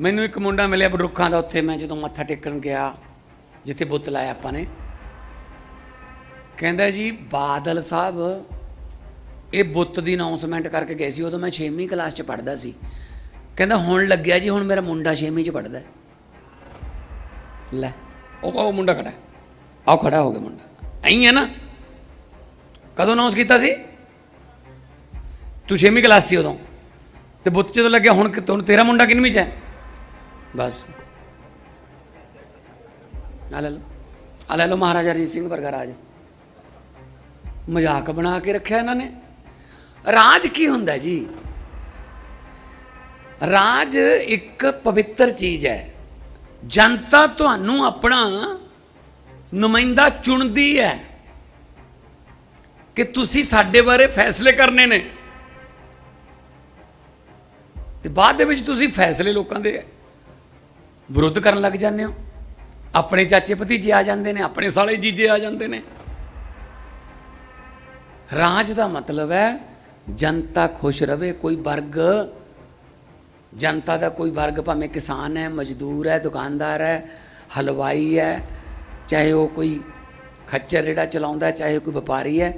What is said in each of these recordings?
ਮੈਨੂੰ ਇੱਕ ਮੁੰਡਾ ਮਿਲਿਆ ਬਰੁੱਖਾਂ ਦਾ ਉੱਥੇ, ਮੈਂ ਜਦੋਂ ਮੱਥਾ ਟੇਕਣ ਗਿਆ, ਜਿੱਥੇ ਬੁੱਤ ਲਾਇਆ ਆਪਾਂ ਨੇ। ਕਹਿੰਦਾ ਜੀ, ਬਾਦਲ ਸਾਹਿਬ, ਇਹ ਬੁੱਤ ਦੀ ਅਨਾਉਂਸਮੈਂਟ ਕਰਕੇ ਗਏ ਸੀ, ਉਦੋਂ ਮੈਂ 6ਵੀਂ ਕਲਾਸ 'ਚ ਪੜ੍ਹਦਾ ਸੀ। ਕਹਿੰਦਾ, ਹੁਣ ਲੱਗਿਆ ਜੀ, ਹੁਣ ਮੇਰਾ ਮੁੰਡਾ 6ਵੀਂ 'ਚ ਪੜ੍ਹਦਾ ਲੈ, ਉਹ ਉਹ ਮੁੰਡਾ ਖੜਾ ਹੈ। ਆਓ ਖੜਾ ਹੋ ਗਿਆ ਮੁੰਡਾ। ਐਂ ਹੈ ਨਾ? ਕਦੋਂ ਅਨਾਉਂਸ ਕੀਤਾ ਸੀ? ਤੂੰ 6ਵੀਂ ਕਲਾਸ ਸੀ ਉਦੋਂ। ਤੇ ਬੁੱਤ ਜਦੋਂ ਲੱਗਿਆ, ਹੁਣ ਹੁਣ ਤੇਰਾ ਮੁੰਡਾ ਕਿੰਨਵੀਂ 'ਚ ਹੈ? ਬਸ ਆ ਲੈ ਲਓ ਆ ਲੈ ਲਓ ਮਹਾਰਾਜਾ ਰਣਜੀਤ ਸਿੰਘ ਵਰਗਾ ਰਾਜ ਮਜ਼ਾਕ ਬਣਾ ਕੇ ਰੱਖਿਆ ਇਹਨਾਂ ਨੇ ਰਾਜ ਕੀ ਹੁੰਦਾ ਜੀ ਰਾਜ ਇੱਕ ਪਵਿੱਤਰ ਚੀਜ਼ ਹੈ ਜਨਤਾ ਤੁਹਾਨੂੰ ਆਪਣਾ ਨੁਮਾਇੰਦਾ ਚੁਣਦੀ ਹੈ ਕਿ ਤੁਸੀਂ ਸਾਡੇ ਬਾਰੇ ਫੈਸਲੇ ਕਰਨੇ ਨੇ ਤੇ ਬਾਅਦ ਦੇ ਵਿੱਚ ਤੁਸੀਂ ਫੈਸਲੇ ਲੋਕਾਂ ਦੇ ਵਿਰੁੱਧ ਕਰਨ ਲੱਗ ਜਾਂਦੇ ਹੋ? ਆਪਣੇ ਚਾਚੇ ਭਤੀਜੇ ਆ ਜਾਂਦੇ ਨੇ ਆਪਣੇ ਸਾਲੇ ਜੀਜੇ ਆ ਜਾਂਦੇ ਨੇ। ਰਾਜ ਦਾ ਮਤਲਬ ਹੈ ਜਨਤਾ ਖੁਸ਼ ਰਵੇ ਕੋਈ ਵਰਗ ਜਨਤਾ ਦਾ ਕੋਈ ਵਰਗ ਭਾਵੇਂ ਕਿਸਾਨ ਹੈ ਮਜ਼ਦੂਰ ਹੈ ਦੁਕਾਨਦਾਰ ਹੈ ਹਲਵਾਈ ਹੈ ਚਾਹੇ ਉਹ ਕੋਈ ਖੱਚਰ ਜਿਹੜਾ ਚਲਾਉਂਦਾ ਹੈ, ਚਾਹੇ ਕੋਈ ਵਪਾਰੀ ਹੈ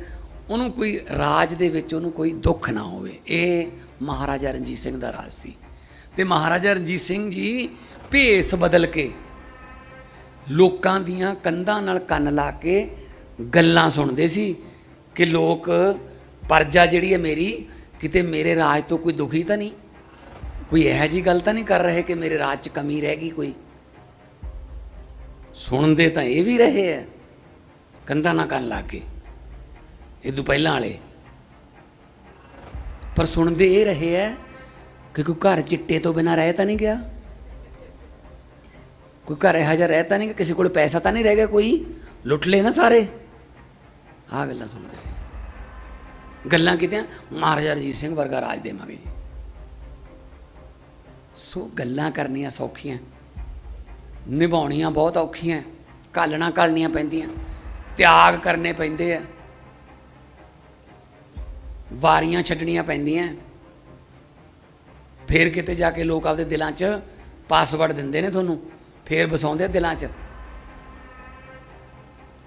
ਉਹਨੂੰ ਕੋਈ ਰਾਜ ਦੇ ਵਿੱਚ ਉਹਨੂੰ ਕੋਈ ਦੁੱਖ ਨਾ ਹੋਵੇ। ਇਹ ਮਹਾਰਾਜਾ ਰਣਜੀਤ ਸਿੰਘ ਦਾ ਰਾਜ ਸੀ। ਤੇ ਮਹਾਰਾਜਾ ਰਣਜੀਤ ਸਿੰਘ ਜੀ ਭੇਸ ਬਦਲ ਕੇ ਲੋਕਾਂ ਦੀਆਂ ਕੰਧਾਂ ਨਾਲ ਕੰਨ ਲਾ ਕੇ ਗੱਲਾਂ ਸੁਣਦੇ ਸੀ ਕਿ ਲੋਕ, ਪਰਜਾ ਜਿਹੜੀ ਹੈ ਮੇਰੀ, ਕਿਤੇ ਮੇਰੇ ਰਾਜ ਤੋਂ ਕੋਈ ਦੁਖੀ ਤਾਂ ਨਹੀਂ? ਕੋਈ ਇਹੋ ਜੀ ਗੱਲ ਤਾਂ ਨਹੀਂ ਕਰ ਰਹੇ ਕਿ ਮੇਰੇ ਰਾਜ 'ਚ ਕਮੀ ਰਹਿ ਗਈ ਕੋਈ? ਸੁਣਦੇ ਤਾਂ ਇਹ ਵੀ ਰਹੇ ਆ ਕੰਧਾਂ ਨਾਲ ਕੰਨ ਲਾ ਕੇ। ਇਹ ਪਹਿਲਾਂ ਵਾਲੇ। ਪਰ ਸੁਣਦੇ ਇਹ ਰਹੇ ਆ ਕਿ ਕੋਈ ਘਰ ਚਿੱਟੇ ਤੋਂ ਬਿਨਾ ਰਹਿ ਤਾਂ ਨਹੀਂ ਗਿਆ ਕੋਈ ਘਰ ਇਹੋ ਜਿਹਾ ਰਹਿ ਤਾਂ ਨਹੀਂ ਕਿ ਕਿਸੇ ਕੋਲ ਪੈਸਾ ਤਾਂ ਨਹੀਂ ਰਹਿ ਗਿਆ ਕੋਈ ਲੁੱਟ ਲਏ ਨਾ ਸਾਰੇ ਆਹ ਗੱਲਾਂ ਸੁਣਦੇ ਰਹੇ ਗੱਲਾਂ ਕਿਤੇ ਮਹਾਰਾਜਾ ਰਣਜੀਤ ਸਿੰਘ ਵਰਗਾ ਰਾਜ ਦੇਵਾਂਗੇ ਜੀ ਸੋ ਗੱਲਾਂ ਕਰਨੀਆਂ ਸੌਖੀਆਂ ਨਿਭਾਉਣੀਆਂ ਬਹੁਤ ਔਖੀਆਂ ਘਾਲਣਾ ਘਾਲਣੀਆਂ ਪੈਂਦੀਆਂ ਤਿਆਗ ਕਰਨੇ ਪੈਂਦੇ ਆ ਵਾਰੀਆਂ ਛੱਡਣੀਆਂ ਪੈਂਦੀਆਂ ਫੇਰ ਕਿਤੇ ਜਾ ਕੇ ਲੋਕ ਆਪਦੇ ਦਿਲਾਂ 'ਚ ਪਾਸਵਰਡ ਦਿੰਦੇ ਨੇ ਤੁਹਾਨੂੰ, ਫੇਰ ਵਸਾਉਂਦੇ ਦਿਲਾਂ 'ਚ।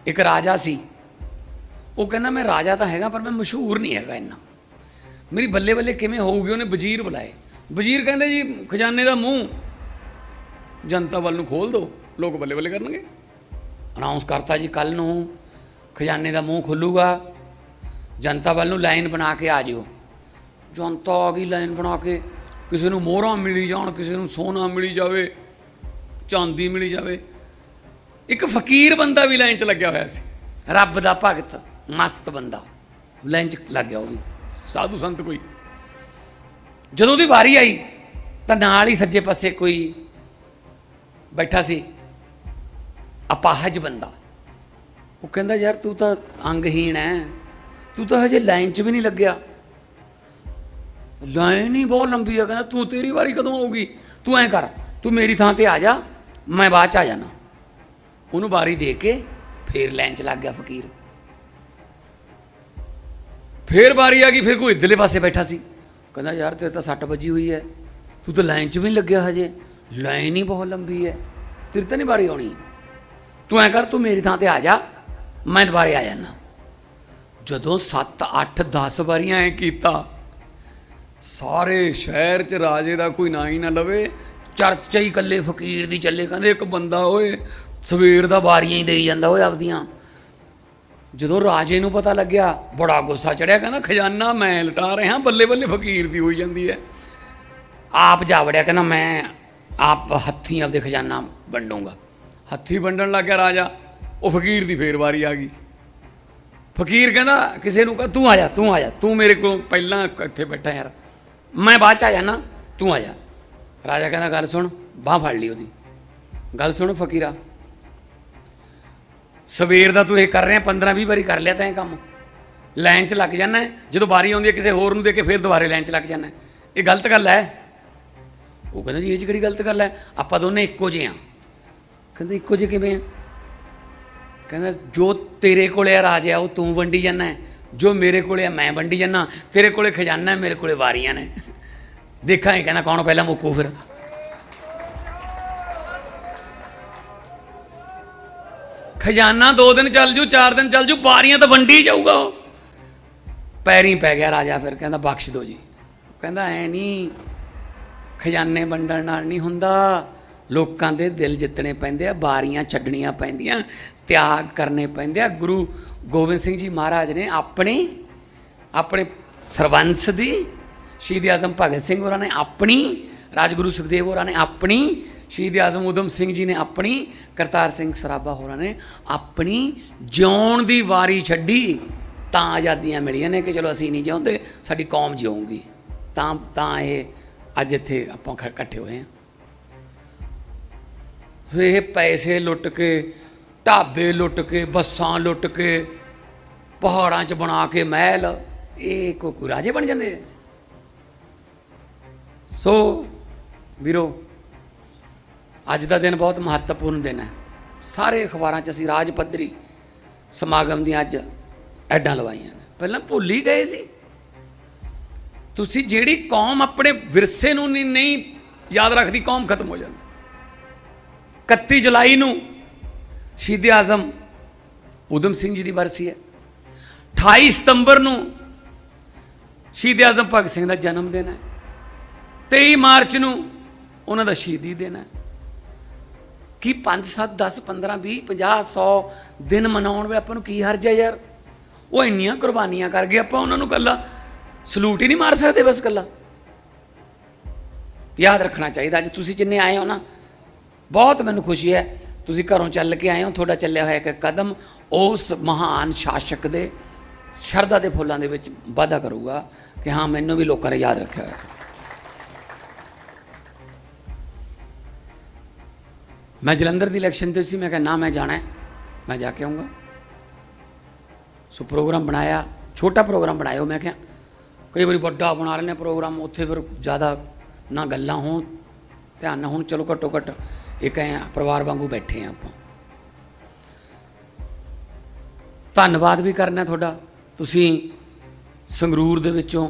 ਇੱਕ ਰਾਜਾ ਸੀ, ਉਹ ਕਹਿੰਦਾ, ਮੈਂ ਰਾਜਾ ਤਾਂ ਹੈਗਾ, ਪਰ ਮੈਂ ਮਸ਼ਹੂਰ ਨਹੀਂ ਹੈਗਾ ਇੰਨਾ। ਮੇਰੀ ਬੱਲੇ ਬੱਲੇ ਕਿਵੇਂ ਹੋਊਗੀ, ਉਹਨੇ ਵਜ਼ੀਰ ਬੁਲਾਏ। ਵਜ਼ੀਰ ਕਹਿੰਦੇ, ਜੀ, ਖਜ਼ਾਨੇ ਦਾ ਮੂੰਹ, ਜਨਤਾ ਵੱਲ ਨੂੰ ਖੋਲ ਦਿਓ ਲੋਕ ਬੱਲੇ ਬੱਲੇ ਕਰਨਗੇ। ਅਨਾਉਂਸ ਕਰਤਾ ਜੀ ਕੱਲ ਨੂੰ ਖਜ਼ਾਨੇ ਦਾ ਮੂੰਹ ਖੁੱਲੂਗਾ, ਜਨਤਾ ਵੱਲ ਨੂੰ ਲਾਈਨ ਬਣਾ ਕੇ ਆ ਜਿਓ। ਜਨਤਾ ਆ ਗਈ ਲਾਈਨ ਬਣਾ ਕੇ। ਕਿਸੇ ਨੂੰ ਮੋਹਰਾਂ ਮਿਲੀ ਜਾਣ, ਕਿਸੇ ਨੂੰ ਸੋਨਾ ਮਿਲੀ ਜਾਵੇ, ਚਾਂਦੀ ਮਿਲੀ ਜਾਵੇ। ਇੱਕ ਫਕੀਰ ਬੰਦਾ ਵੀ ਲਾਈਨ 'ਚ ਲੱਗਿਆ ਹੋਇਆ ਸੀ। ਰੱਬ ਦਾ ਭਗਤ, ਮਸਤ ਬੰਦਾ। ਲਾਈਨ 'ਚ ਲੱਗ ਗਿਆ ਉਹ ਵੀ। ਸਾਧੂ ਸੰਤ ਕੋਈ। ਜਦੋਂ ਦੀ ਵਾਰੀ ਆਈ, ਤਾਂ ਨਾਲ ਹੀ ਸੱਜੇ ਪਾਸੇ ਕੋਈ ਬੈਠਾ ਸੀ। ਅਪਾਹਜ ਬੰਦਾ। ਉਹ ਕਹਿੰਦਾ, ਯਾਰ ਤੂੰ ਤਾਂ ਅੰਗਹੀਣ ਹੈ ਤੂੰ ਤਾਂ ਹਜੇ ਲਾਈਨ 'ਚ ਵੀ ਨਹੀਂ ਲੱਗਿਆ। ਲਾਈਨ ਹੀ ਬਹੁਤ ਲੰਬੀ ਹੈ ਕਹਿੰਦਾ ਤੂੰ ਤੇਰੀ ਵਾਰੀ ਕਦੋਂ ਆਊਗੀ? ਤੂੰ ਐਂ ਕਰ, ਤੂੰ ਮੇਰੀ ਥਾਂ ਤੇ ਆ ਜਾ, ਮੈਂ ਬਾਅਦ ਚ ਆ ਜਾਣਾ। ਉਹਨੂੰ ਵਾਰੀ ਦੇ ਕੇ ਫੇਰ ਲਾਈਨ 'ਚ ਲੱਗ ਗਿਆ ਫਕੀਰ। ਫੇਰ ਵਾਰੀ ਆ ਗਈ, ਫਿਰ ਕੋਈ ਇਧਰਲੇ ਪਾਸੇ ਬੈਠਾ ਸੀ। ਕਹਿੰਦਾ, ਯਾਰ, ਤੇਰੇ ਤਾਂ ਸੱਟ ਵੱਜੀ ਹੋਈ ਹੈ। ਤੂੰ ਤਾਂ ਲਾਈਨ 'ਚ ਵੀ ਨਹੀਂ ਲੱਗਿਆ ਹਜੇ। ਲਾਈਨ ਹੀ ਬਹੁਤ ਲੰਬੀ ਹੈ। ਤੇਰੇ ਤਾਂ ਨਹੀਂ ਵਾਰੀ ਆਉਣੀ। ਤੂੰ ਐਂ ਕਰ, ਤੂੰ ਮੇਰੀ ਥਾਂ ਤੇ ਆ ਜਾ, ਮੈਂ ਦੁਬਾਰੇ ਆ ਜਾਣਾ ਜਦੋਂ 7 8 10 ਵਾਰੀਆਂ ਐ ਕੀਤਾ ਸਾਰੇ ਸ਼ਹਿਰ 'ਚ ਰਾਜੇ ਦਾ ਕੋਈ ਨਾਂ ਹੀ ਨਾ ਲਵੇ। ਚਰਚਾ ਹੀ ਇਕੱਲੇ ਫਕੀਰ ਦੀ ਚੱਲੇ ਕਹਿੰਦੇ, ਇੱਕ ਬੰਦਾ ਓਏ, ਸਵੇਰ ਦਾ ਵਾਰੀਆਂ ਹੀ ਦੇਈ ਜਾਂਦਾ ਓਏ ਆਪਦੀਆਂ। ਜਦੋਂ ਰਾਜੇ ਨੂੰ ਪਤਾ ਲੱਗਿਆ, ਬੜਾ ਗੁੱਸਾ ਚੜਿਆ, ਕਹਿੰਦਾ, ਖਜ਼ਾਨਾ ਮੈਂ ਲਟਾ ਰਿਹਾ, ਬੱਲੇ ਬੱਲੇ ਫਕੀਰ ਦੀ ਹੋਈ ਜਾਂਦੀ ਹੈ। ਆਪ ਜਾ ਵੜਿਆ, ਕਹਿੰਦਾ, ਮੈਂ ਆਪ ਹੱਥੀਂ ਆਪਦੇ ਖਜ਼ਾਨਾ ਵੰਡੂੰਗਾ। ਹੱਥੀ ਵੰਡਣ ਲੱਗ ਗਿਆ ਰਾਜਾ, ਉਹ ਫਕੀਰ ਦੀ ਫੇਰ ਵਾਰੀ ਆ ਗਈ। ਫਕੀਰ ਕਹਿੰਦਾ, ਕਿਸੇ ਨੂੰ ਕਹ, ਤੂੰ ਆ ਜਾ, ਤੂੰ ਆ ਜਾ, ਤੂੰ ਮੇਰੇ ਕੋਲ ਪਹਿਲਾਂ ਇੱਥੇ ਬੈਠਾ ਯਾਰ। ਮੈਂ ਬਾਅਦ ਚ ਆ ਜਾਣਾ ਤੂੰ ਆ ਜਾ। ਰਾਜਾ ਕਹਿੰਦਾ, ਗੱਲ ਸੁਣ, ਬਾਹ ਫੜ ਲਈ ਉਹਦੀ। ਗੱਲ ਸੁਣ ਫਕੀਰਾ। ਸਵੇਰ ਦਾ ਤੂੰ ਇਹ ਕਰ ਰਿਹਾ 15 20 ਵਾਰੀ ਕਰ ਲਿਆ ਤਾਂ ਇਹ ਕੰਮ। ਲਾਈਨ 'ਚ ਲੱਗ ਜਾਣਾ ਜਦੋਂ ਵਾਰੀ ਆਉਂਦੀ ਹੈ, ਕਿਸੇ ਹੋਰ ਨੂੰ ਦੇ ਕੇ ਫਿਰ ਦੁਬਾਰੇ ਲਾਈਨ 'ਚ ਲੱਗ ਜਾਣਾ ਇਹ ਗਲਤ ਗੱਲ ਹੈ। ਉਹ ਕਹਿੰਦਾ, ਜੀ, ਇਹ 'ਚ ਕਿਹੜੀ ਗਲਤ ਗੱਲ ਹੈ? ਆਪਾਂ ਦੋਨੇ ਇੱਕੋ ਜਿਹੇ ਹਾਂ ਕਹਿੰਦਾ, ਇੱਕੋ ਜਿਹੇ ਕਿਵੇਂ ਆ? ਕਹਿੰਦਾ, ਜੋ ਤੇਰੇ ਕੋਲੇ ਆ ਰਾਜ ਆ, ਉਹ ਤੂੰ ਵੰਡੀ ਜਾਂਦਾ ਹੈ। ਜੋ ਮੇਰੇ ਕੋਲੇ ਆ, ਮੈਂ ਵੰਡੀ ਜਾਂਦਾ। ਤੇਰੇ ਕੋਲੇ ਖਜ਼ਾਨਾ, ਮੇਰੇ ਕੋਲੇ ਵਾਰੀਆਂ ਨੇ। ਦੇਖਾਂ ਦੇਖਾਂਗੇ ਕਹਿੰਦਾ, ਕੌਣ ਪਹਿਲਾਂ ਮੁੱਕੂ ਫਿਰ? ਖਜ਼ਾਨਾ ਦੋ ਦਿਨ ਚੱਲ ਜੂ, ਚਾਰ ਦਿਨ ਚੱਲ ਜੂ, ਵਾਰੀਆਂ ਤਾਂ ਵੰਡੀ ਜਾਊਗਾ ਉਹ। ਪੈਰੀ ਪੈ ਗਿਆ ਰਾਜਾ ਫਿਰ, ਕਹਿੰਦਾ, ਬਖਸ਼ ਦੋ ਜੀ। ਕਹਿੰਦਾ, ਐ ਨਹੀਂ ਖਜ਼ਾਨੇ ਵੰਡਣ ਨਾਲ ਨਹੀਂ ਹੁੰਦਾ। ਲੋਕਾਂ ਦੇ ਦਿਲ ਜਿੱਤਣੇ ਪੈਂਦੇ ਆ ਬਾਰੀਆਂ ਛੱਡਣੀਆਂ ਪੈਂਦੀਆਂ, ਤਿਆਗ ਕਰਨੇ ਪੈਂਦੇ ਆ। ਗੁਰੂ ਗੋਬਿੰਦ ਸਿੰਘ ਜੀ ਮਹਾਰਾਜ ਨੇ ਆਪਣੀ, ਆਪਣੇ ਸਰਵੰਸ ਦੀ, ਸ਼ਹੀਦ ਆਜ਼ਮ ਭਗਤ ਸਿੰਘ ਹੋਰਾਂ ਨੇ ਆਪਣੀ, ਰਾਜਗੁਰੂ ਸੁਖਦੇਵ ਹੋਰਾਂ ਨੇ ਆਪਣੀ, ਸ਼ਹੀਦ ਆਜ਼ਮ ਉਦਮ ਸਿੰਘ ਜੀ ਨੇ ਆਪਣੀ, ਕਰਤਾਰ ਸਿੰਘ ਸਰਾਭਾ ਹੋਰਾਂ ਨੇ ਆਪਣੀ ਜਿਉਣ ਦੀ ਵਾਰੀ ਛੱਡੀ, ਤਾਂ ਆਜ਼ਾਦੀਆਂ ਮਿਲੀਆਂ ਨੇ ਕਿ ਚਲੋ ਅਸੀਂ ਨਹੀਂ ਜਿਉਂਦੇ, ਸਾਡੀ ਕੌਮ ਜਿਉਂਗੀ ਤਾਂ ਤਾਂ ਇਹ ਅੱਜ ਇੱਥੇ ਆਪਾਂ ਖ- ਇਕੱਠੇ ਹੋਏ ਹਾਂ। ਸੋ ਇਹ ਪੈਸੇ ਲੁੱਟ ਕੇ ਢਾਬੇ ਲੁੱਟ ਕੇ, ਬੱਸਾਂ ਲੁੱਟ ਕੇ, ਪਹਾੜਾਂ 'ਚ ਬਣਾ ਕੇ ਮਹਿਲ, ਇਹ ਕੋਈ ਰਾਜੇ ਬਣ ਜਾਂਦੇ ਸੋ ਵੀਰੋ, ਅੱਜ ਦਾ ਦਿਨ ਬਹੁਤ ਮਹੱਤਵਪੂਰਨ ਦਿਨ ਹੈ। ਸਾਰੇ ਅਖਬਾਰਾਂ 'ਚ ਅਸੀਂ ਰਾਜ ਪੱਧਰੀ ਸਮਾਗਮ ਦੀਆਂ ਅੱਜ ਐਡਾਂ ਲਵਾਈਆਂ ਪਹਿਲਾਂ ਭੁੱਲ ਹੀ ਗਏ ਸੀ। ਤੁਸੀਂ ਜਿਹੜੀ ਕੌਮ ਆਪਣੇ ਵਿਰਸੇ ਨੂੰ ਨਹੀਂ ਨਹੀਂ ਯਾਦ ਰੱਖਦੀ, ਕੌਮ ਖਤਮ ਹੋ ਜਾਂਦੀ। 31 ਜੁਲਾਈ ਨੂੰ ਸ਼ਹੀਦ ਆਜ਼ਮ ਉਦਮ ਸਿੰਘ ਜੀ ਦੀ ਬਰਸੀ ਹੈ। 28 ਸਤੰਬਰ ਨੂੰ ਸ਼ਹੀਦ ਆਜ਼ਮ ਭਗਤ ਸਿੰਘ ਦਾ ਜਨਮ ਦਿਨ ਹੈ। 23 ਮਾਰਚ ਨੂੰ ਉਹਨਾਂ ਦਾ ਸ਼ਹੀਦੀ ਦਿਨ ਹੈ। ਕੀ 5 7 10 15 20 50 100 ਦਿਨ ਮਨਾਉਣ ਵੇ ਆਪਾਂ ਨੂੰ ਕੀ ਹਰਜ ਹੈ ਯਾਰ? ਉਹ ਇੰਨੀਆਂ ਕੁਰਬਾਨੀਆਂ ਕਰ ਗਏ, ਆਪਾਂ ਉਹਨਾਂ ਨੂੰ ਕੱਲਾ ਸਲੂਟ ਹੀ ਨਹੀਂ ਮਾਰ ਸਕਦੇ ਬਸ ਕੱਲਾ ਯਾਦ ਰੱਖਣਾ ਚਾਹੀਦਾ, ਅੱਜ ਤੁਸੀਂ ਜਿੰਨੇ ਆਏ ਹੋ ਨਾ, ਬਹੁਤ ਮੈਨੂੰ ਖੁਸ਼ੀ ਹੈ। ਤੁਸੀਂ ਘਰੋਂ ਚੱਲ ਕੇ ਆਏ ਹੋ, ਤੁਹਾਡਾ ਚੱਲਿਆ ਹੋਇਆ ਇੱਕ ਕਦਮ, ਉਸ ਮਹਾਨ ਸ਼ਾਸਕ ਦੇ ਸ਼ਰਧਾ ਦੇ ਫੁੱਲਾਂ ਦੇ ਵਿੱਚ ਵਾਧਾ ਕਰੂਗਾ ਕਿ ਹਾਂ, ਮੈਨੂੰ ਵੀ ਲੋਕਾਂ ਨੇ ਯਾਦ ਰੱਖਿਆ ਹੋਇਆ। ਮੈਂ ਜਲੰਧਰ ਦੀ ਇਲੈਕਸ਼ਨ ਤੇ ਸੀ, ਮੈਂ ਕਿਹਾ, ਨਾ, ਮੈਂ ਜਾਣਾ ਹੈ, ਮੈਂ ਜਾ ਕੇ ਆਉਂਗਾ ਸੋ ਪ੍ਰੋਗਰਾਮ ਬਣਾਇਆ, ਛੋਟਾ ਪ੍ਰੋਗਰਾਮ ਬਣਾਇਓ ਮੈਂ ਕਿਹਾ, ਕਈ ਵਾਰੀ ਵੱਡਾ ਬਣਾ ਲੈਂਦੇ ਪ੍ਰੋਗਰਾਮ, ਉੱਥੇ ਫਿਰ ਜ਼ਿਆਦਾ ਨਾ ਗੱਲਾਂ ਹੋਣ ਧਿਆਨ ਨਾਲ, ਹੁਣ ਚਲੋ ਘੱਟੋ ਘੱਟ ਇੱਕ ਐ ਪਰਿਵਾਰ ਵਾਂਗੂ ਬੈਠੇ ਆ ਆਪਾਂ। ਧੰਨਵਾਦ ਵੀ ਕਰਨਾ ਤੁਹਾਡਾ। ਤੁਸੀਂ ਸੰਗਰੂਰ ਦੇ ਵਿੱਚੋਂ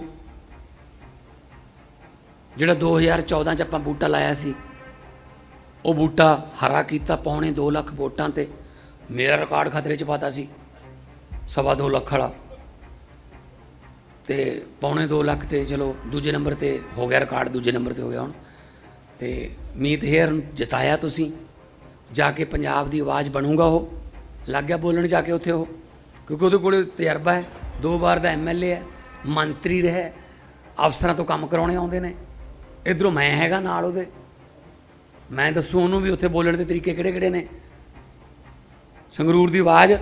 ਜਿਹੜਾ 2014 ਚ ਆਪਾਂ ਬੂਟਾ ਲਾਇਆ ਸੀ, ਉਹ ਬੂਟਾ ਹਰਾ ਕੀਤਾ, ਪੌਣੇ 2 ਲੱਖ ਵੋਟਾਂ ਤੇ ਮੇਰਾ ਰਿਕਾਰਡ ਖਤਰੇ 'ਚ ਪਾਤਾ ਸੀ, ਸਵਾ 2 ਲੱਖ ਵਾਲਾ। ਤੇ ਪੌਣੇ 2 ਲੱਖ ਤੇ ਚਲੋ ਦੂਜੇ ਨੰਬਰ ਤੇ ਹੋ ਗਿਆ ਰਿਕਾਰਡ, ਦੂਜੇ ਨੰਬਰ ਤੇ ਹੋ ਗਿਆ ਹੁਣ। ਤੇ ਮੀਤ ਹੇਅਰ ਨੂੰ ਜਿਤਾਇਆ ਤੁਸੀਂ। ਜਾ ਕੇ ਪੰਜਾਬ ਦੀ ਆਵਾਜ਼ ਬਣੂਗਾ ਉਹ। ਲੱਗ ਗਿਆ ਬੋਲਣ ਜਾ ਕੇ ਉੱਥੇ ਉਹ। ਕਿਉਂਕਿ ਉਹਦੇ ਕੋਲੇ ਤਜਰਬਾ ਹੈ। ਦੋ ਵਾਰ ਦਾ ਐਮਐਲਏ ਹੈ। ਮੰਤਰੀ ਰਿਹਾ। ਅਫਸਰਾਂ ਤੋਂ ਕੰਮ ਕਰਾਉਣੇ ਆਉਂਦੇ ਨੇ। ਇਧਰੋਂ ਮੈਂ ਹੈਗਾ ਨਾਲ ਉਹਦੇ। ਮੈਂ ਦੱਸੂ ਉਹਨੂੰ ਵੀ ਉੱਥੇ ਬੋਲਣ ਦੇ ਤਰੀਕੇ ਕਿਹੜੇ ਕਿਹੜੇ ਨੇ। ਸੰਗਰੂਰ ਦੀ ਆਵਾਜ਼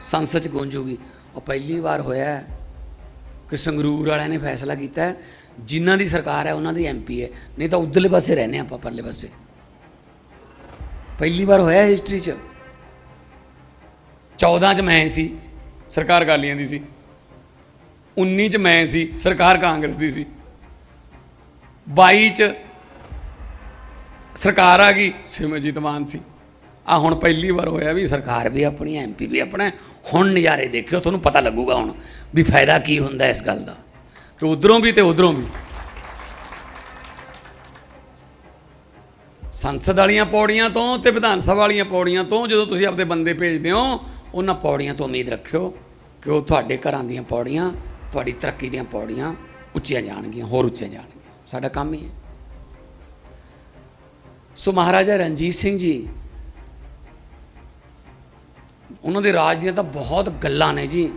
ਸੰਸਦ ਚ ਗੂੰਜੂਗੀ। ਉਹ ਪਹਿਲੀ ਵਾਰ ਹੋਇਆ ਕਿ ਸੰਗਰੂਰ ਵਾਲਿਆਂ ਨੇ ਫੈਸਲਾ ਕੀਤਾ ਜਿਨ੍ਹਾਂ ਦੀ ਸਰਕਾਰ ਹੈ, ਉਹਨਾਂ ਦੀ ਐਮਪੀ ਹੈ। ਨਹੀਂ ਤਾਂ ਉਧਰਲੇ ਪਾਸੇ ਰਹਿੰਦੇ ਆਪਾਂ, ਪਰਲੇ ਪਾਸੇ। ਪਹਿਲੀ ਵਾਰ ਹੋਇਆ ਹਿਸਟਰੀ 'ਚ। 14 ਚ ਮੈਂ ਸੀ, ਸਰਕਾਰ ਅਕਾਲੀਆਂ ਦੀ ਸੀ। 19 ਚ ਮੈਂ ਸੀ, ਸਰਕਾਰ ਕਾਂਗਰਸ ਦੀ ਸੀ। 22 ਚ ਸਰਕਾਰ ਆ ਗਈ ਸਿਮਰਜੀਤ ਮਾਨ ਸੀ। ਆ ਹੁਣ ਪਹਿਲੀ ਵਾਰ ਹੋਇਆ ਵੀ ਸਰਕਾਰ ਵੀ ਆਪਣੀ ਐਮਪੀ ਵੀ ਆਪਣਾ ਹੁਣ ਨਜ਼ਾਰੇ ਦੇਖਿਓ, ਤੁਹਾਨੂੰ ਪਤਾ ਲੱਗੂਗਾ ਹੁਣ ਵੀ ਫਾਇਦਾ ਕੀ ਹੁੰਦਾ ਇਸ ਗੱਲ ਦਾ। ਕਿ ਉਧਰੋਂ ਵੀ ਤੇ ਉਧਰੋਂ ਵੀ। ਸੰਸਦ ਵਾਲੀਆਂ ਪੌੜੀਆਂ ਤੋਂ ਤੇ ਵਿਧਾਨ ਸਭਾ ਵਾਲੀਆਂ ਪੌੜੀਆਂ ਤੋਂ ਜਦੋਂ ਤੁਸੀਂ ਆਪਦੇ ਬੰਦੇ ਭੇਜਦੇ ਹੋ, ਉਹਨਾਂ ਪੌੜੀਆਂ ਤੋਂ ਉਮੀਦ ਰੱਖਿਓ ਕਿ ਉਹ ਤੁਹਾਡੇ ਘਰਾਂ ਦੀਆਂ ਪੌੜੀਆਂ, ਤੁਹਾਡੀ ਤਰੱਕੀ ਦੀਆਂ ਪੌੜੀਆਂ ਉੱਚੀਆਂ ਜਾਣਗੀਆਂ, ਹੋਰ ਉੱਚੀਆਂ ਜਾਣਗੀਆਂ। ਸਾਡਾ ਕੰਮ ਹੀ ਹੈ। ਸੋ ਮਹਾਰਾਜਾ ਰਣਜੀਤ ਸਿੰਘ ਜੀ, ਉਹਨਾਂ ਦੇ ਰਾਜ ਦੀਆਂ ਤਾਂ ਬਹੁਤ ਗੱਲਾਂ ਨੇ ਜੀ।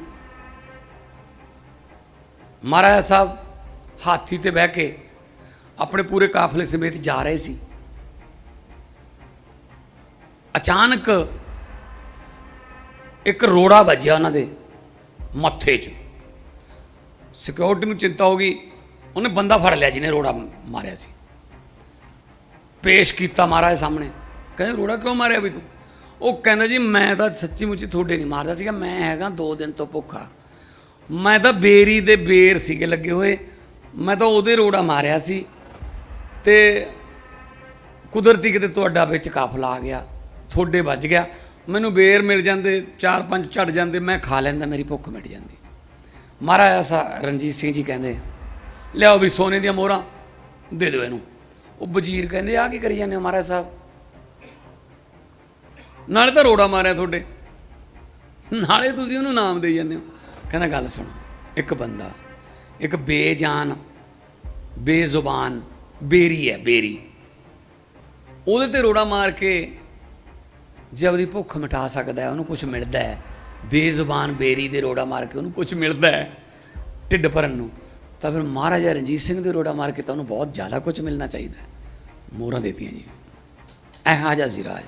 ਮਹਾਰਾਜਾ ਸਾਹਿਬ ਹਾਥੀ ਤੇ ਬਹਿ ਕੇ ਆਪਣੇ ਪੂਰੇ ਕਾਫਲੇ ਸਮੇਤ ਜਾ ਰਹੇ ਸੀ। ਅਚਾਨਕ ਇੱਕ ਰੋੜਾ ਵੱਜਿਆ ਉਹਨਾਂ ਦੇ ਮੱਥੇ 'ਚ। ਸਿਕਿਉਰਿਟੀ ਨੂੰ ਚਿੰਤਾ ਹੋ ਗਈ। ਉਹਨੇ ਬੰਦਾ ਫੜ ਲਿਆ ਜਿਹਨੇ ਰੋੜਾ ਮਾਰਿਆ ਸੀ। ਪੇਸ਼ ਕੀਤਾ ਮਹਾਰਾਜ ਸਾਹਮਣੇ। ਕਹਿੰਦੇ, ਰੋੜਾ ਕਿਉਂ ਮਾਰਿਆ ਵੀ ਤੂੰ? ਉਹ ਕਹਿੰਦਾ ਜੀ, ਮੈਂ ਤਾਂ ਸੱਚੀ ਮੁੱਚੀ ਤੁਹਾਡੇ ਨਹੀਂ ਮਾਰਦਾ ਸੀਗਾ। ਮੈਂ ਹੈਗਾ ਦੋ ਦਿਨ ਤੋਂ ਭੁੱਖਾ। ਮੈਂ ਤਾਂ ਬੇਰੀ ਦੇ ਬੇਰ ਸੀਗੇ ਲੱਗੇ ਹੋਏ। ਮੈਂ ਤਾਂ ਉਹਦੇ ਰੋੜਾ ਮਾਰਿਆ ਸੀ ਤੇ ਕੁਦਰਤੀ ਕਿਤੇ ਤੁਹਾਡਾ ਵਿੱਚ ਕਾਫਲਾ ਆ ਗਿਆ ਤੁਹਾਡੇ ਵੱਜ ਗਿਆ। ਮੈਨੂੰ ਬੇਰ ਮਿਲ ਜਾਂਦੇ, ਚਾਰ ਪੰਜ ਝੜ ਜਾਂਦੇ, ਮੈਂ ਖਾ ਲੈਂਦਾ, ਮੇਰੀ ਭੁੱਖ ਮਿਟ ਜਾਂਦੀ। ਮਹਾਰਾਜਾ ਸਾ ਰਣਜੀਤ ਸਿੰਘ ਜੀ ਕਹਿੰਦੇ, ਲਿਆਓ ਵੀ ਸੋਨੇ ਦੀਆਂ ਮੋਹਰਾਂ, ਦੇ ਦਿਓ ਇਹਨੂੰ। ਉਹ ਵਜ਼ੀਰ ਕਹਿੰਦੇ ਆ ਕੀ ਕਰੀ ਜਾਂਦੇ ਹੋ ਮਹਾਰਾਜ ਸਾਹਿਬ? ਨਾਲੇ ਤਾਂ ਰੋੜਾ ਮਾਰਿਆ ਤੁਹਾਡੇ। ਨਾਲੇ ਤੁਸੀਂ ਉਹਨੂੰ ਨਾਮ ਦੇਈ ਜਾਂਦੇ ਹੋ। ਕਹਿੰਦਾ, ਗੱਲ ਸੁਣੋ, ਇੱਕ ਬੰਦਾ, ਇੱਕ ਬੇਜਾਨ, ਬੇਜ਼ੁਬਾਨ, ਬੇਰੀ ਹੈ, ਬੇਰੀ। ਉਹਦੇ ਤੇ ਰੋੜਾ ਮਾਰ ਕੇ ਜੇ ਆਪਦੀ ਭੁੱਖ ਮਿਟਾ ਸਕਦਾ ਹੈ, ਉਹਨੂੰ ਕੁਝ ਮਿਲਦਾ ਹੈ। ਬੇਜ਼ੁਬਾਨ, ਬੇਰੀ ਦੇ ਰੋੜਾ ਮਾਰ ਕੇ ਉਹਨੂੰ ਕੁਝ ਮਿਲਦਾ ਹੈ, ਢਿੱਡ ਭਰਨ ਨੂੰ। ਤਾਂ ਫਿਰ ਮਹਾਰਾਜਾ ਰਣਜੀਤ ਸਿੰਘ ਦੇ ਰੋੜਾ ਮਾਰ ਕੇ ਤਾਂ ਉਹਨੂੰ ਬਹੁਤ ਜ਼ਿਆਦਾ ਕੁਝ ਮਿਲਣਾ ਚਾਹੀਦਾ ਮੋਹਰਾਂ ਦੇਤੀਆਂ ਜੀ। ਇਹ ਜਿਹਾ ਸੀ ਰਾਜ।